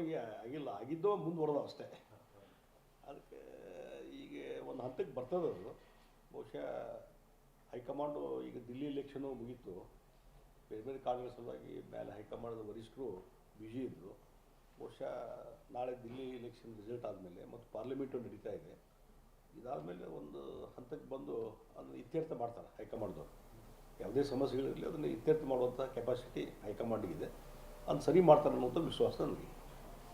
ಬೆಳವಣಿಗೆ ಆಗಿಲ್ಲ, ಆಗಿದ್ದೋ ಮುಂದುವರೆದ ಅಷ್ಟೇ. ಅದಕ್ಕೆ, ಈಗ ಒಂದು ಹಂತಕ್ಕೆ ಬರ್ತದೆ ಅದು. ಬಹುಶಃ ಹೈಕಮಾಂಡು ಈಗ ದಿಲ್ಲಿ ಎಲೆಕ್ಷನು ಮುಗೀತು. ಬೇರೆ ಬೇರೆ ಕಾಂಗ್ರೆಸ್ ಸಲುವಾಗಿ ಮೇಲೆ ಹೈಕಮಾಂಡ್ದ ವರಿಷ್ಠರು ಬ್ಯುಸಿ ಇದ್ದರು ಬಹುಶಃ ನಾಳೆ ದಿಲ್ಲಿ ಎಲೆಕ್ಷನ್ ರಿಸಲ್ಟ್ ಆದಮೇಲೆ ಮತ್ತು ಪಾರ್ಲಿಮೆಂಟು ನಡೀತಾ ಇದೆ. ಇದಾದಮೇಲೆ ಒಂದು ಹಂತಕ್ಕೆ ಬಂದು ಅದನ್ನು ಇತ್ಯರ್ಥ ಮಾಡ್ತಾರೆ ಹೈಕಮಾಂಡ್ದವ್ರು. ಯಾವುದೇ ಸಮಸ್ಯೆಗಳಿರಲಿ ಅದನ್ನು ಇತ್ಯರ್ಥ ಮಾಡುವಂಥ ಕೆಪಾಸಿಟಿ ಇದೆ. ಅದನ್ನು ಸರಿ ಮಾಡ್ತಾರೆ ಅನ್ನೋಂಥ ವಿಶ್ವಾಸ ನನಗೆ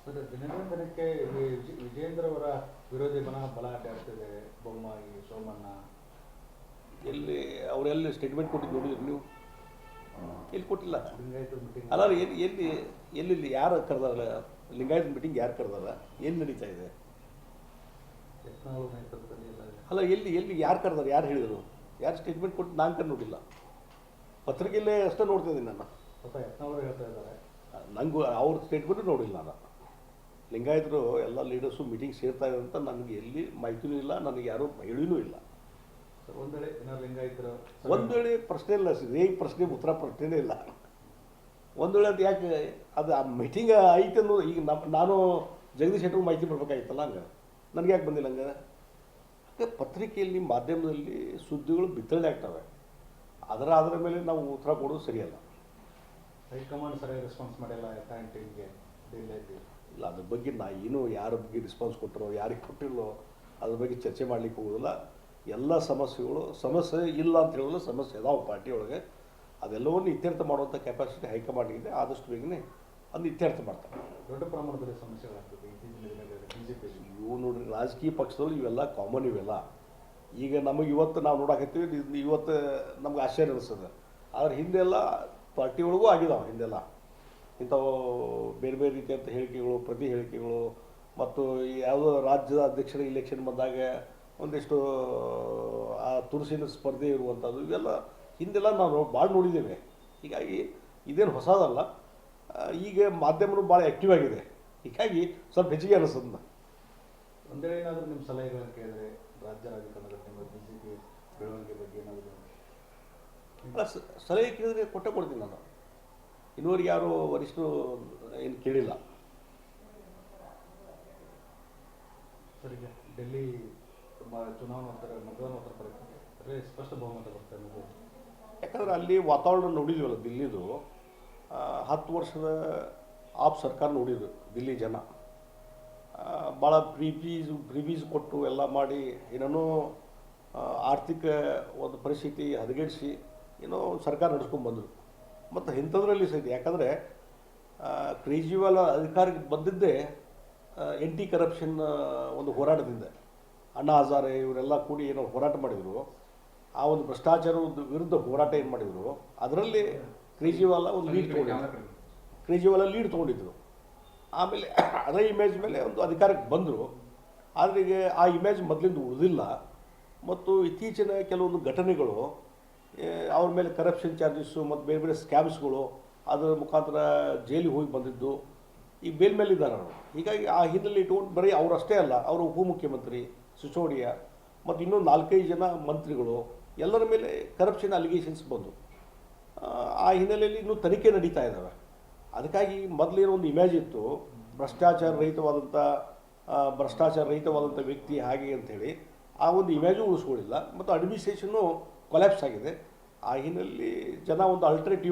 ಸರ್ ದಿನದಿಂದ ದಿನಕ್ಕೆ ಈ ವಿಜ- ವಿಜೇಂದ್ರ ಅವರ ವಿರೋಧಿ ಮನಃ ಬಲಾಟೆ ಆಗ್ತಿದೆ ಬೊಮ್ಮಾಯಿ ಸೋಮಣ್ಣ. ಎಲ್ಲಿ ಅವರೆಲ್ಲಿ ಸ್ಟೇಟ್ಮೆಂಟ್ ಕೊಟ್ಟಿದ್ದು ನೋಡಿದ್ರಿ ನೀವು? ಎಲ್ಲಿ ಕೊಟ್ಟಿಲ್ಲ? ಲಿಂಗಾಯತ ಮೀಟಿಂಗ್ ಅಲ್ಲ ರೀ, ಎಲ್ಲಿ ಎಲ್ಲಿ ಎಲ್ಲಿ ಯಾರು ಕರೆದಾರಲ್ಲ? ಲಿಂಗಾಯತ ಮೀಟಿಂಗ್ ಯಾರು ಕರೆದಾರ ಏನು ನಡೀತಾ ಇದೆ? ಯತ್ನಾಳ್ ನೇತೃತ್ವದಲ್ಲಿ ಎಲ್ಲ ಇದೆ. ಅಲ್ಲ ಎಲ್ಲಿ ಎಲ್ಲಿ ಯಾರು ಕರೆದಾರ? ಯಾರು ಹೇಳಿದರು? ಯಾರು ಸ್ಟೇಟ್ಮೆಂಟ್ ಕೊಟ್ಟು ನಾನು ಕರ್ ನೋಡಿಲ್ಲ. ಪತ್ರಿಕೆಯಲ್ಲೇ ಅಷ್ಟೇ ನೋಡ್ತಿದ್ದೀನಿ ನಾನು. ಯತ್ನಾಳ್ ಹೇಳ್ತಾ ಇದ್ದಾರೆ. ನಂಗೂ ಅವ್ರ ಸ್ಟೇಟ್ಮೆಂಟು ನೋಡಿಲ್ಲ ನಾನು. ಲಿಂಗಾಯತರು ಎಲ್ಲ ಲೀಡರ್ಸು ಮೀಟಿಂಗ್ ಸೇರ್ತಾ ಇದೆ ಅಂತ ನನಗೆ ಎಲ್ಲಿ ಮಾಹಿತಿನೂ ಇಲ್ಲ ನನಗೆ ಯಾರೂ ಮಹಿಳೆಯೂ ಇಲ್ಲ. ಸರ್ ಒಂದ್ ವೇಳೆ ಪ್ರಶ್ನೆ ಇಲ್ಲ ರೇಗ್ ಪ್ರಶ್ನೆ ಉತ್ತರ ಪ್ರಶ್ನೆನೇ ಇಲ್ಲ. ಒಂದು ವೇಳೆ ಅದು ಯಾಕೆ ಅದು ಆ ಮೀಟಿಂಗ್ ಐತೆ ಅನ್ನೋದು ಈಗ ನಮ್ಮ ನಾನು ಜಗದೀಶ್ ಶೆಟ್ಟರ್ ಮಾಹಿತಿ ಬರ್ಬೇಕಾಗಿತ್ತಲ್ಲ ಹಂಗೆ? ನನಗೆ ಯಾಕೆ ಬಂದಿಲ್ಲ ಹಂಗೆ? ಹಾಗೆ ಪತ್ರಿಕೆಯಲ್ಲಿ ಮಾಧ್ಯಮದಲ್ಲಿ ಸುದ್ದಿಗಳು ಬಿತ್ತಳೆ ಆಗ್ತವೆ. ಅದರ ಅದರ ಮೇಲೆ ನಾವು ಉತ್ತರ ಕೊಡೋದು ಸರಿಯಲ್ಲ. ಹೈಕಮಾಂಡ್ ಸರಿಯಾಗಿ ರೆಸ್ಪಾನ್ಸ್ ಮಾಡಿಲ್ಲ ಕ್ಯಾಂಟೀನ್ಗೆ ಇಲ್ಲ ಅದ್ರ ಬಗ್ಗೆ ನಾ ಏನು ಯಾರ ಬಗ್ಗೆ ರೆಸ್ಪಾನ್ಸ್ ಕೊಟ್ಟರೋ ಯಾರಿಗೆ ಕೊಟ್ಟಿಲ್ಲೋ ಅದ್ರ ಬಗ್ಗೆ ಚರ್ಚೆ ಮಾಡ್ಲಿಕ್ಕೆ ಹೋಗೋದಿಲ್ಲ. ಎಲ್ಲ ಸಮಸ್ಯೆಗಳು ಸಮಸ್ಯೆ ಇಲ್ಲ ಅಂತ ಹೇಳಿದ್ರೆ ಸಮಸ್ಯೆ ಇದಾವೆ ಪಾರ್ಟಿ ಒಳಗೆ. ಅದೆಲ್ಲವನ್ನು ಇತ್ಯರ್ಥ ಮಾಡುವಂಥ ಕೆಪಾಸಿಟಿ ಹೈಕಮಾಂಡ್ಗಿದೆ ಆದಷ್ಟು ಬೇಗನೆ ಅದನ್ನ ಇತ್ಯರ್ಥ ಮಾಡ್ತಾರೆ. ದೊಡ್ಡ ಪ್ರಮಾಣದಲ್ಲಿ ಸಮಸ್ಯೆಗಳಾಗ್ತದೆ ಇವು ನೋಡ್ರಿ ರಾಜಕೀಯ ಪಕ್ಷದಲ್ಲಿ ಇವೆಲ್ಲ ಕಾಮನ್ ಇವೆಲ್ಲ. ಈಗ ನಮಗೆ ಇವತ್ತು ನಾವು ನೋಡಕತ್ತೀವಿ ಇವತ್ತು ನಮ್ಗೆ ಆಶ್ಚರ್ಯ ಅನಿಸ್ತದೆ. ಆದ್ರೆ ಹಿಂದೆಲ್ಲ ಪಾರ್ಟಿ ಒಳಗೂ ಆಗಿದಾವೆ ಹಿಂದೆಲ್ಲ. ಇಂಥವು ಬೇರೆ ಬೇರೆ ರೀತಿಯಂಥ ಹೇಳಿಕೆಗಳು ಪ್ರತಿ ಹೇಳಿಕೆಗಳು ಮತ್ತು ಯಾವುದೋ ರಾಜ್ಯದ ಅಧ್ಯಕ್ಷರ ಇಲೆಕ್ಷನ್ ಬಂದಾಗ ಒಂದಿಷ್ಟು ಆ ತುರುಸಿನ ಸ್ಪರ್ಧೆ ಇರುವಂಥದ್ದು ಇವೆಲ್ಲ ಹಿಂದೆಲ್ಲ ನಾವು ಭಾಳ ನೋಡಿದ್ದೇವೆ ಹೀಗಾಗಿ ಇದೇನು ಹೊಸದಲ್ಲ. ಈಗ ಮಾಧ್ಯಮನು ಭಾಳ ಆ್ಯಕ್ಟಿವ್ ಆಗಿದೆ. ಹೀಗಾಗಿ ಸ್ವಲ್ಪ ಹೆಚ್ಚಿಗೆ ಅನಿಸ್ತದೆ ಒಂದೇ ಏನಾದರೂ ನಿಮ್ಮ ಸಲಹೆಗಳನ್ನು ಕೇಳಿದ್ರೆ ರಾಜ್ಯ ರಾಜಕಾರಣದಲ್ಲಿ ನಿಮ್ಮ ಪಿ ಬೆಳವಣಿಗೆ ಬಗ್ಗೆ ಏನಾದರೂ? ಸಲಹೆ ಕೇಳಿದ್ರೆ ಕೊಟ್ಟೆ ಕೊಡ್ತೀನಿ ನಾನು. ಇನ್ನೂವರೆಗೆ ಯಾರು ವರಿಷ್ಠರು ಏನು ಕೇಳಿಲ್ಲ. ಡೆಲ್ಲಿ ತುಂಬಾ ಚುನಾವಣಾ ಉತ್ತರ ಮತದಾನ ಉತ್ತರ ಪರೀಕ್ಷೆ ಸ್ಪಷ್ಟ ಬಹುಮತ ಬರ್ತಾ ಇದೆ ಯಾಕಂದ್ರೆ ಅಲ್ಲಿ ವಾತಾವರಣ ನೋಡಿದ್ವಲ್ಲ ದಿಲ್ಲಿದು. ಹತ್ತು ವರ್ಷದ ಆಪ್ ಸರ್ಕಾರ ನೋಡಿದ್ರು ದಿಲ್ಲಿ ಜನ. ಭಾಳ ಪ್ರೀವೀಸ್ ಪ್ರಿವೀಸ್ ಕೊಟ್ಟು ಎಲ್ಲ ಮಾಡಿ ಏನೇನೋ ಆರ್ಥಿಕ ಒಂದು ಪರಿಸ್ಥಿತಿ ಹದಗೆಡಿಸಿ ಏನೋ ಸರ್ಕಾರ ನಡೆಸ್ಕೊಂಡು ಬಂದರು. ಮತ್ತು ಇಂಥದ್ರಲ್ಲಿ ಸಹಿತ, ಯಾಕಂದರೆ ಕೇಜ್ರಿವಾಲ್ ಅಧಿಕಾರಕ್ಕೆ ಬಂದಿದ್ದೇ ಎಂಟಿ ಕರಪ್ಷನ್ ಒಂದು ಹೋರಾಟದಿಂದ. ಅಣ್ಣಾ ಹಜಾರೆ ಇವರೆಲ್ಲ ಕೂಡಿ ಏನೋ ಹೋರಾಟ ಮಾಡಿದರು. ಆ ಒಂದು ಭ್ರಷ್ಟಾಚಾರದ ವಿರುದ್ಧ ಹೋರಾಟ ಏನು ಮಾಡಿದರು, ಅದರಲ್ಲಿ ಕೇಜ್ರಿವಾಲ ಒಂದು ಲೀಡ್ ತೊಗೊಂಡಿದ್ದರು ಕೇಜ್ರಿವಾಲ ಲೀಡ್ ತೊಗೊಂಡಿದ್ರು. ಆಮೇಲೆ ಅದೇ ಇಮೇಜ್ ಮೇಲೆ ಒಂದು ಅಧಿಕಾರಕ್ಕೆ ಬಂದರು. ಆದರೆ ಆ ಇಮೇಜ್ ಮೊದಲಿಂದ ಉಳಿದಿಲ್ಲ. ಮತ್ತು ಇತ್ತೀಚಿನ ಕೆಲವೊಂದು ಘಟನೆಗಳು ಅವ್ರ ಮೇಲೆ ಕರಪ್ಷನ್ ಚಾರ್ಜಸ್ಸು ಮತ್ತು ಬೇರೆ ಬೇರೆ ಸ್ಕ್ಯಾಮ್ಸ್ಗಳು ಅದರ ಮುಖಾಂತರ ಜೈಲಿಗೆ ಹೋಗಿ ಬಂದಿದ್ದು. ಈಗ ಬೇಲ್ ಮೇಲೆ ಇದ್ದಾರೆ ಅವರು. ಹೀಗಾಗಿ ಆ ಹಿನ್ನೆಲೆ ಇಟ್ಕೊಂಡು ಬರೀ ಅವರಷ್ಟೇ ಅಲ್ಲ ಅವರು ಉಪಮುಖ್ಯಮಂತ್ರಿ ಸಿಸೋಡಿಯಾ ಮತ್ತು ಇನ್ನೂ ನಾಲ್ಕೈದು ಜನ ಮಂತ್ರಿಗಳು ಎಲ್ಲರ ಮೇಲೆ ಕರಪ್ಷನ್ ಅಲಿಗೇಷನ್ಸ್ ಬಂದು. ಆ, ಆ ಹಿನ್ನೆಲೆಯಲ್ಲಿ ಇನ್ನೂ ತನಿಖೆ ನಡೀತಾ ಇದ್ದಾವೆ ಅದಕ್ಕಾಗಿ ಮೊದಲೇನೋ ಒಂದು ಇಮೇಜ್ ಇತ್ತು ಭ್ರಷ್ಟಾಚಾರ ರಹಿತವಾದಂಥ ಭ್ರಷ್ಟಾಚಾರ ರಹಿತವಾದಂಥ ವ್ಯಕ್ತಿ ಹಾಗೆ ಅಂಥೇಳಿ ಆ ಒಂದು ಇಮೇಜು ಉಳಿಸ್ಕೊಳ್ಳಿಲ್ಲ ಮತ್ತು ಅಡ್ಮಿನಿಸ್ಟ್ರೇಷನ್ನು ಕೊಲ್ಯಾಪ್ಸ್ ಆಗಿದೆ. ಆ ಹಿನ್ನೆಲೆಯಲ್ಲಿ ಜನ ಒಂದು ಅಲ್ಟರ್ನೇಟಿವ್